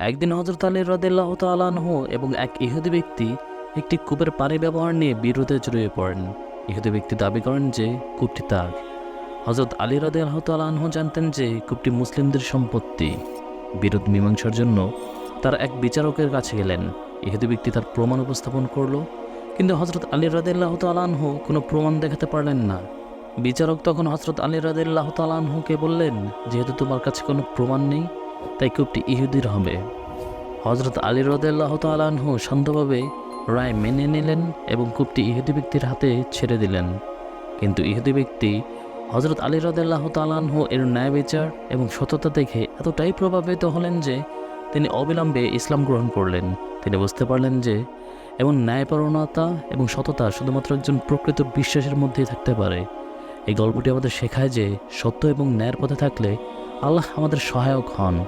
একদিন হজরত আলী রদেল্লাহ তালানহ এবং এক ইহুদি ব্যক্তি একটি কূপের পানি ব্যবহার নিয়ে বিরোধে জড়িয়ে পড়েন। ইহুদি ব্যক্তি দাবি করেন যে কূপটি তার। হজরত আলী রদেল্লাহ তালানহ জানতেন যে কূপটি মুসলিমদের সম্পত্তি। বিরোধ মীমাংসার জন্য তার এক বিচারকের কাছে গেলেন। ইহুদি ব্যক্তি তার প্রমাণ উপস্থাপন করল, কিন্তু হজরত আলী রাদেল্লাহ তালানহ কোনো প্রমাণ দেখাতে পারলেন না। বিচারক তখন হজরত আলী রাদেল্লাহ তালানহুকে বললেন, যেহেতু তোমার কাছে কোনো প্রমাণ নেই তাই কূপটি ইহুদির হবে হজরত আলী রদেল্লাহ তালানহু শান্তভাবে রায় মেনে নিলেন এবং কূপটি ইহুদি ব্যক্তির হাতে ছেড়ে দিলেন। কিন্তু ইহুদি ব্যক্তি হজরত আলী রদেল্লাহ তালানহু এর ন্যায় বিচার এবং সততা দেখে এতটাই প্রভাবিত হলেন যে তিনি অবিলম্বে ইসলাম গ্রহণ করলেন। তিনি বুঝতে পারলেন যে এমন ন্যায়পরণতা এবং সততা শুধুমাত্র একজন প্রকৃত বিশ্বাসের মধ্যেই থাকতে পারে। এই গল্পটি আমাদের শেখায় যে সত্য এবং ন্যায়ের পথে থাকলে আল্লাহ আমাদের সহায়ক হন।